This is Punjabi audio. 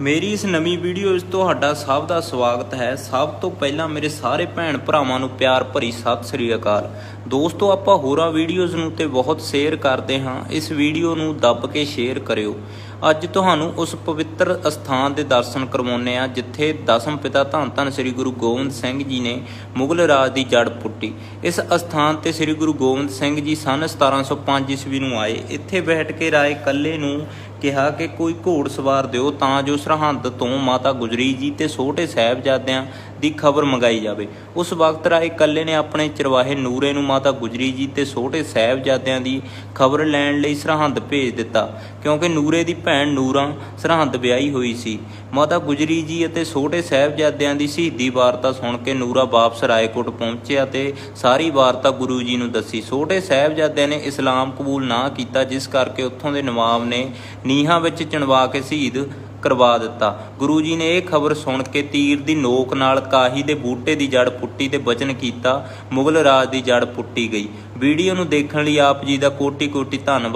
ਮੇਰੀ ਇਸ ਨਵੀਂ ਵੀਡੀਓ ਵਿੱਚ ਤੁਹਾਡਾ ਸਭ ਦਾ ਸਵਾਗਤ ਹੈ। ਸਭ ਤੋਂ ਪਹਿਲਾਂ ਮੇਰੇ ਸਾਰੇ ਭੈਣ ਭਰਾਵਾਂ ਨੂੰ ਪਿਆਰ ਭਰੀ ਸਤਿ ਸ੍ਰੀ ਅਕਾਲ। ਦੋਸਤੋ, ਆਪਾਂ ਹੋਰਾਂ ਵੀਡੀਓਜ਼ ਨੂੰ ਤੇ ਬਹੁਤ ਸ਼ੇਅਰ ਕਰਦੇ ਹਾਂ। ਇਸ ਵੀਡੀਓ ਨੂੰ ਦੱਬ ਕੇ ਸ਼ੇਅਰ ਕਰਿਓ। ਅੱਜ ਤੁਹਾਨੂੰ ਉਸ ਪਵਿੱਤਰ ਅਸਥਾਨ ਦੇ ਦਰਸ਼ਨ ਕਰਵਾਉਂਦੇ ਆ ਜਿੱਥੇ ਦਸਮ ਪਿਤਾ ਧੰਨ ਧੰਨ ਸ੍ਰੀ ਗੁਰੂ ਗੋਬਿੰਦ ਸਿੰਘ ਜੀ ਨੇ ਮੁਗਲ ਰਾਜ ਦੀ ਜੜ ਪੁੱਟੀ। ਇਸ ਅਸਥਾਨ ਤੇ ਸ੍ਰੀ ਗੁਰੂ ਗੋਬਿੰਦ ਸਿੰਘ ਜੀ ਸਨ 1705 ਈਸਵੀ ਨੂੰ ਆਏ। ਇੱਥੇ ਬੈਠ ਕੇ ਰਾਏ ਕੱਲੇ ਨੂੰ ਕਿਹਾ ਕਿ ਕੋਈ ਘੋੜ ਸਵਾਰ ਦਿਓ, ਤਾਂ ਜੋ ਸਰਹੰਦ ਤੋਂ ਮਾਤਾ ਗੁਜਰੀ ਜੀ ਤੇ ਛੋਟੇ ਸਾਹਿਬਜ਼ਾਦਿਆਂ ਦੀ ਖਬਰ ਮੰਗਾਈ ਜਾਵੇ। ਉਸ ਵਕਤ ਰਾਏ ਕੱਲੇ ਨੇ ਆਪਣੇ ਚਰਵਾਹੇ ਨੂਰੇ ਨੂੰ ਮਾਤਾ ਗੁਜਰੀ ਜੀ ਤੇ ਛੋਟੇ ਸਾਹਿਬਜ਼ਾਦਿਆਂ ਦੀ ਖਬਰ ਲੈਣ ਲਈ ਸਰਹੰਦ ਭੇਜ ਦਿੱਤਾ। ਕਿਉਂਕਿ ਨੂਰੇ ਦੀ ਭੈਣ ਨੂਰਾਂ ਸਰਹੰਦ ਵਿਆਹੀ ਹੋਈ ਸੀ। ਮਾਤਾ ਗੁਜਰੀ ਜੀ ਅਤੇ ਛੋਟੇ ਸਾਹਿਬਜ਼ਾਦਿਆਂ ਦੀ ਸ਼ਹੀਦੀ ਵਾਰਤਾ ਸੁਣ ਕੇ ਨੂਰਾ ਵਾਪਸ ਰਾਏਕੋਟ ਪਹੁੰਚਿਆ ਤੇ ਸਾਰੀ ਵਾਰਤਾ ਗੁਰੂ ਜੀ ਨੂੰ ਦੱਸੀ। ਛੋਟੇ ਸਾਹਿਬਜ਼ਾਦਿਆਂ ਨੇ ਇਸਲਾਮ ਕਬੂਲ ਨਾ ਕੀਤਾ, ਜਿਸ ਕਰਕੇ ਉੱਥੋਂ ਦੇ ਨਵਾਬ ਨੇ ਨੀਹਾਂ ਵਿੱਚ ਚਿਣਵਾ ਕੇ ਸ਼ਹੀਦ ਕਰਵਾ ਦਿੱਤਾ। ਗੁਰੂ ਜੀ ਨੇ ਇਹ ਖਬਰ ਸੁਣ ਕੇ ਤੀਰ ਦੀ ਨੋਕ ਨਾਲ ਕਾਹੀ ਦੇ ਬੂਟੇ ਦੀ ਜੜ ਪੁੱਟੀ ਤੇ ਬਚਨ ਕੀਤਾ। ਮੁਗਲ ਰਾਜ ਦੀ ਜੜ ਪੁੱਟੀ ਗਈ। ਵੀਡੀਓ ਨੂੰ ਦੇਖਣ ਲਈ ਆਪ ਜੀ ਦਾ ਕੋਟੀ ਕੋਟੀ ਧੰਨਵਾਦ।